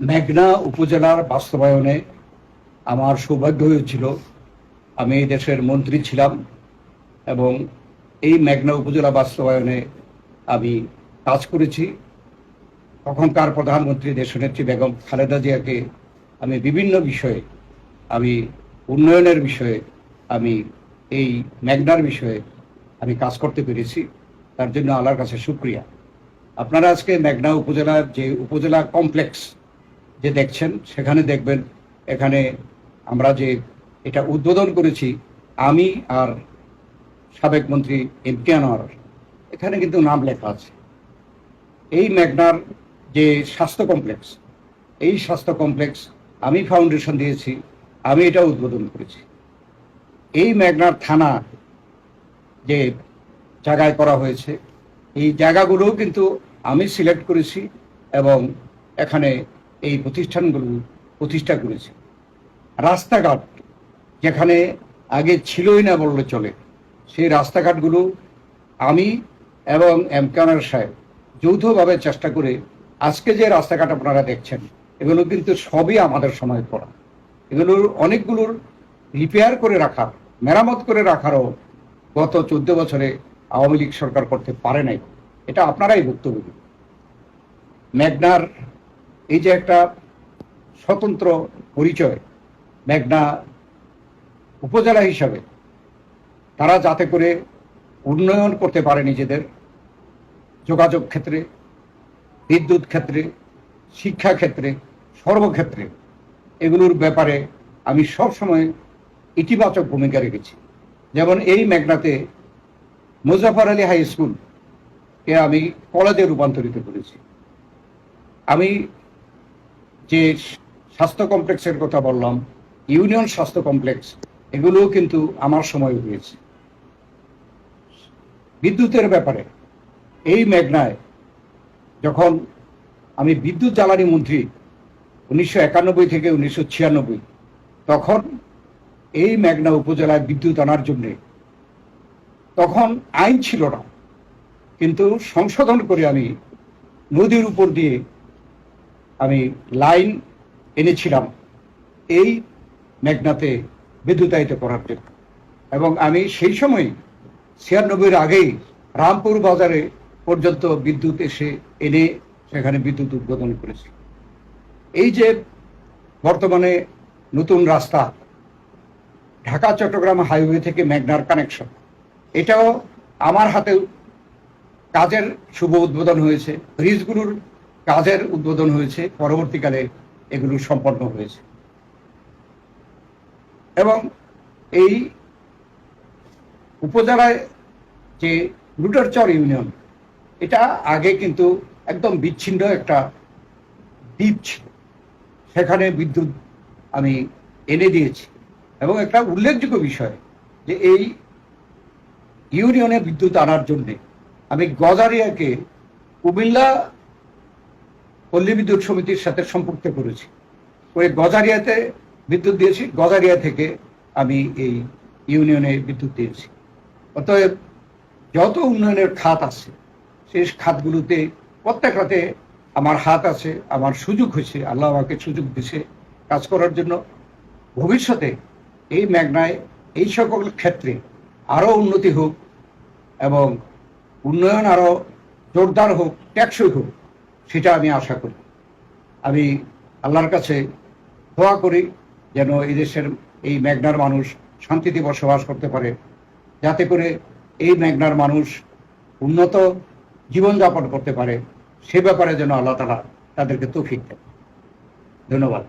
মেঘনা উপজেলার বাস্তবায়নে আমার সৌভাগ্য হয়েছিল। আমি এই দেশের মন্ত্রী ছিলাম এবং এই মেঘনা উপজেলা বাস্তবায়নে আমি কাজ করেছি। তখনকার প্রধানমন্ত্রী দেশনেত্রী বেগম খালেদা জিয়াকে আমি বিভিন্ন বিষয়ে, আমি উন্নয়নের বিষয়ে, আমি এই মেঘনার বিষয়ে আমি কাজ করতে পেরেছি। তার জন্য আল্লাহর কাছে শুক্রিয়া। আপনারা আজকে মেঘনা উপজেলার যে উপজেলা কমপ্লেক্স যে দেখছেন, সেখানে দেখবেন, এখানে আমরা যে এটা উদ্বোধন করেছি, আমি আর সাবেক মন্ত্রী আনোয়ার, এখানে কিন্তু নাম লেখা আছে। এই মেঘনার যে স্বাস্থ্য কমপ্লেক্স, এই স্বাস্থ্য কমপ্লেক্স আমি ফাউন্ডেশন দিয়েছি, আমি এটা উদ্বোধন করেছি। এই মেঘনার থানা যে জায়গায় করা হয়েছে, এই জায়গাগুলোও কিন্তু আমি সিলেক্ট করেছি এবং এখানে এই প্রতিষ্ঠানগুলো প্রতিষ্ঠা করেছে। রাস্তাঘাট যেখানে আগে ছিলই না বললে চলে, সেই রাস্তাঘাটগুলো আমি এবং এমকানার সাহেব যৌথভাবে চেষ্টা করে আজকে যে রাস্তাঘাট আপনারা দেখছেন, এগুলো কিন্তু সবই আমাদের সময় পড়া এগুলোর অনেকগুলোর রিপেয়ার করে রাখার, মেরামত করে রাখারও গত চোদ্দ বছরে আওয়ামী লীগ সরকার করতে পারে নাই, এটা আপনারাই বক্তব্য মেঘনার এই যে একটা স্বতন্ত্র পরিচয় মেঘনা উপজেলা হিসাবে, তারা যাতে করে উন্নয়ন করতে পারে নিজেদের, যোগাযোগ ক্ষেত্রে, বিদ্যুৎ ক্ষেত্রে, শিক্ষা ক্ষেত্রে, সর্বক্ষেত্রে, এগুলোর ব্যাপারে আমি সবসময় ইতিবাচক ভূমিকা রেখেছি। যেমন এই মেঘনাতে মুজাফর আলী হাই স্কুল কে আমি কলেজে রূপান্তরিত করেছি। আমি যে স্বাস্থ্য কমপ্লেক্সের কথা বললাম, ইউনিয়ন স্বাস্থ্য কমপ্লেক্স, এগুলোও কিন্তু আমার সময় হয়েছে। বিদ্যুতের ব্যাপারে, এই মেঘনায় যখন আমি বিদ্যুৎ জ্বালানি মন্ত্রী উনিশশো একানব্বই থেকে উনিশশো ছিয়ানব্বই, তখন এই মেঘনা উপজেলায় বিদ্যুৎ আনার জন্যে তখন আইন ছিল না। কিন্তু সংশোধন করে আমি নদীর উপর দিয়ে আমি লাইন এনেছিলাম এই মেঘনাতে বিদ্যুতায়িত করার জন্য। এবং আমি সেই সময় ছিয়ানব্বইয়ের আগেই রামপুর বাজারে পর্যন্ত বিদ্যুৎ এসে এনে সেখানে বিদ্যুৎ উদ্বোধন করেছি। এই যে বর্তমানে নতুন রাস্তা, ঢাকা, চট্টগ্রাম হাইওয়ে থেকে মেঘনার কানেকশন, এটাও আমার হাতে কাজের শুভ উদ্বোধন হয়েছে। ব্রিজগুলোর কাজের উদ্বোধন হয়েছে, পরবর্তীকালে এগুলো সম্পন্ন হয়েছে। এবং এই উপজেলায় যে লুটারচর ইউনিয়ন, এটা আগে কিন্তু একদম বিচ্ছিন্ন একটা দ্বীপ ছিল। সেখানে বিদ্যুৎ আমি এনে দিয়েছি। এবং একটা উল্লেখযোগ্য বিষয় যে এই ইউনিয়নে বিদ্যুৎ আনার জন্যে আমি গজারিয়াকে কুমিল্লা পল্লী বিদ্যুৎ সমিতির সাথে সম্পৃক্ত করেছি। ওই গজারিয়াতে বিদ্যুৎ দিয়েছি। গজারিয়া থেকে আমি এই ইউনিয়নে বিদ্যুৎ দিয়েছি। অতএব যত উন্নয়নের খাত আছে সেই খাতগুলোতে প্রত্যেকটাতে আমার হাত আছে, আমার সুযোগ হয়েছে, আল্লাহ আমাকে সুযোগ দিছে কাজ করার জন্য। ভবিষ্যতে এই মেঘনায় এই সকল ক্ষেত্রে আরও উন্নতি হোক এবং উন্নয়ন আরও জোরদার হোক, টেকসই হোক সেটা আমি আশা করি। আমি আল্লাহর কাছে দোয়া করি যেন এই দেশের এই মেঘনার মানুষ শান্তিতে বসবাস করতে পারে, যাতে করে এই মেঘনার মানুষ উন্নত জীবনযাপন করতে পারে। সে ব্যাপারে যেন আল্লাহ তালা তাদেরকে তৌফিক দেন। ধন্যবাদ।